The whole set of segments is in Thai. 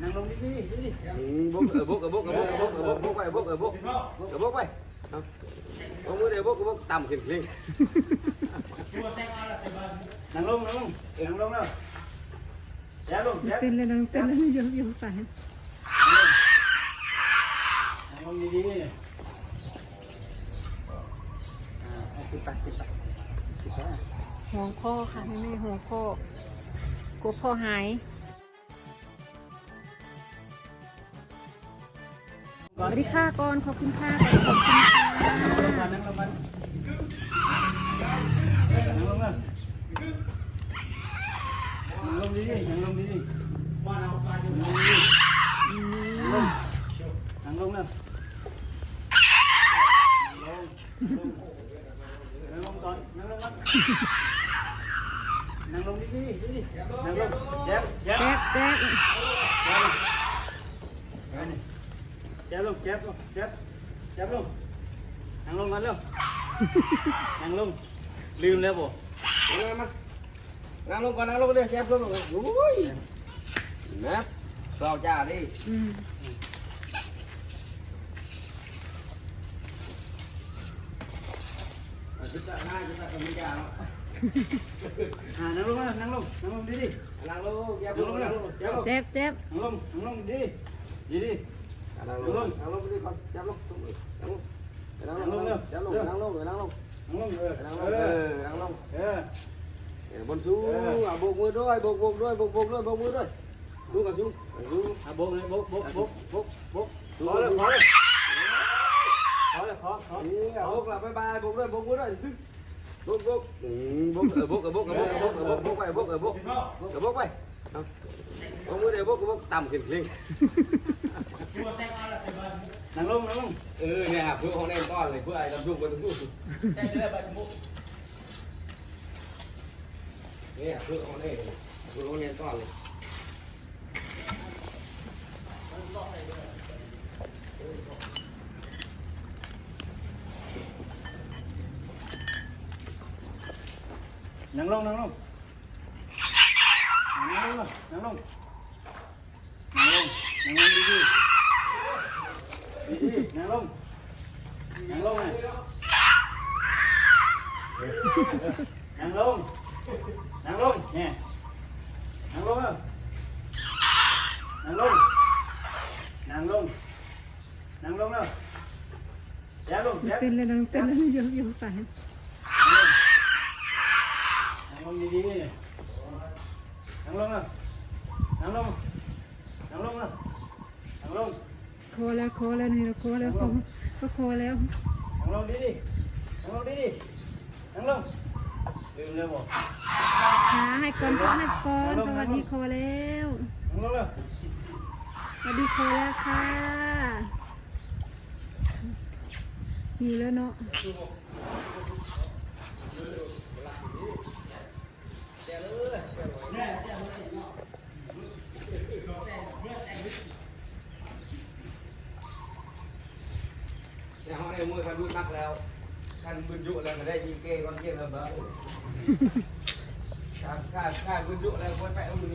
นั่งลงดิดิบุกเออบุกเออบุกเออบุกเออบุกเออบุกไปบุกเออบุกเออบุกไปเอามือเดี๋ยวบุกบุกต่ำขึ้นขึ้นนั่งลงนั่งลงนั่งลงแล้วแย่ลงแย่เต้นเลยน้องเต้นเลยยกยกสายนั่งลงดีดีอ่าขึ้นไปขึ้นไปห่วงพ่อค่ะแม่แม่ห่วงพ่อ กลัวพ่อหายสวัสดีค่ะก่อนขอบคุณค่ะขอบคุณค่ะลงมางลงมานั่งลงมานั่งลงดีดีนั่งลงดีดีนั่งลงดีนั่งลงลงก่อนนั่งลง นั่งลงดีดีดีนั่งลงแย่แย่แจ๊บแจ๊บแจ๊บลงแจ๊บลงแจ๊บแจ๊บลงนั่งลงมาเร็วนั่งลงลืมแล้วบ่เอามานั่งลงก่อนนั่งลงเดี๋ยวแจ๊บลงโอ้ยแม่เราจ้าดิจุดห้าจุดห้าไม่จ้าอ่านั่งลงมานั่งลงนั่งลงดีดีนั่งลงแล้ว à nắng luôn nắng luôn nắng luôn đi đi. Nâng luôn nâng luôn nắng luôn dạ vâng, dạ vâng. chép chép. Nâng luôn nâng luôn đi đi. Đi đi. Dạ, nắng luôn nâng luôn đi con. Chép luôn nâng luôn nâng luôn nâng luôn nâng luôn nâng luôn bọn su à bộ mưa đôi bộ bộ đôi bộ bộ đôi bộ mưa đôi. Su cả su. À bộ này bộ bộ bộ bộ bộ khó rồi khó rồi khó rồi khó khó. Bốc là bye bye bộ đôi bộ mưa đôi bốc bốc. Ừ, bốc ở bốc ở bốc ở bốc ở bốc ở bốc bốc quay bốc ở bốc. Ở bốc quay không. Muốn để bốc bốc. Tầm kiền linh nắng lông nắng lông. Ừ nhà phương con em con này phương này làm dùng với tấm dụng nhà phương con này phương con em con này nắng lông nắng lông. Nắng lông nắng lông. Nắng lông nắng lông đi đi. Đi đi nắng lông. Nắng này. Nắng lông. Nắng lông nè. Nắng lông không? Nắng lông. Nắng lông. Nắng lông đâu? Dạ luôn, dạ. Tên lên, tên lên, vô, vô, vô, งลงนั่งลงเออเนี่ยเพื่อของแน่ก้อนเลยเพื่อไอ้ตำรวจมันตู้เนี่ยเพื่อของแน่เพื่อของแน่ก้อนเลยนั่งลงนั่งลงนั่งลงนั่งลงนั่งลงนั่งลงดีดีดีดีนั่งลงนั่งลงไงนั่งลงนั่งลงเนี่ยนั่งลงอะนั่งลงนั่งลงนั่งลงแล้วแย่ลงแย่เต้นเลยน้องเต้นเลยยกยกสายนั่งลงดีๆนั่งลงนะนั่งลงนั่งลงนะนั่งลงคอแล้วคอแล้วนี่เราคอแล้วคอก็คอแล้วนั่งลงดีๆนั่งลงดีๆนั่งลงลืมเลยบ่ขาให้ก่อนขาให้ก่อนสวัสดีคอแล้วนั่งลงเลยสวัสดีคอแล้วค่ะมีแล้วเนาะ เนี่ยเขาได้มือกันดูนักแล้วกันบุญยุแล้วก็ได้ยิงเก้ก้อนเกี้ยแล้วบ้าการการการบุญยุแล้วคนไปเอามือไ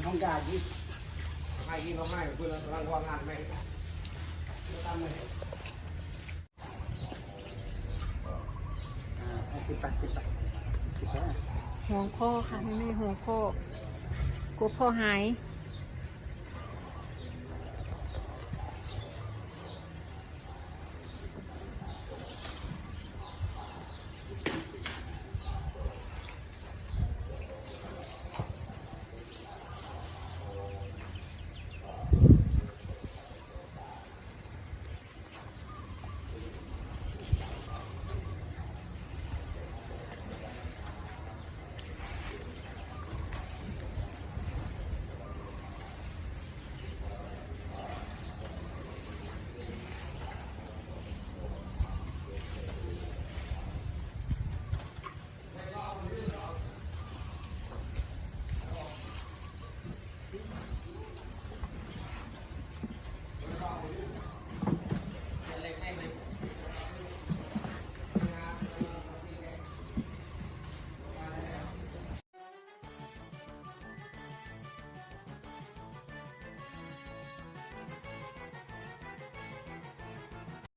ะวันท้องกาจีให้กินเขาให้เพื่อนกำลังว่างงานไหมทำไหมอ่าขึ้นไปขึ้นไปขึ้นไปห่วงพ่อค่ะไม่ไม่ห่วงพ่อกลัวพ่อหาย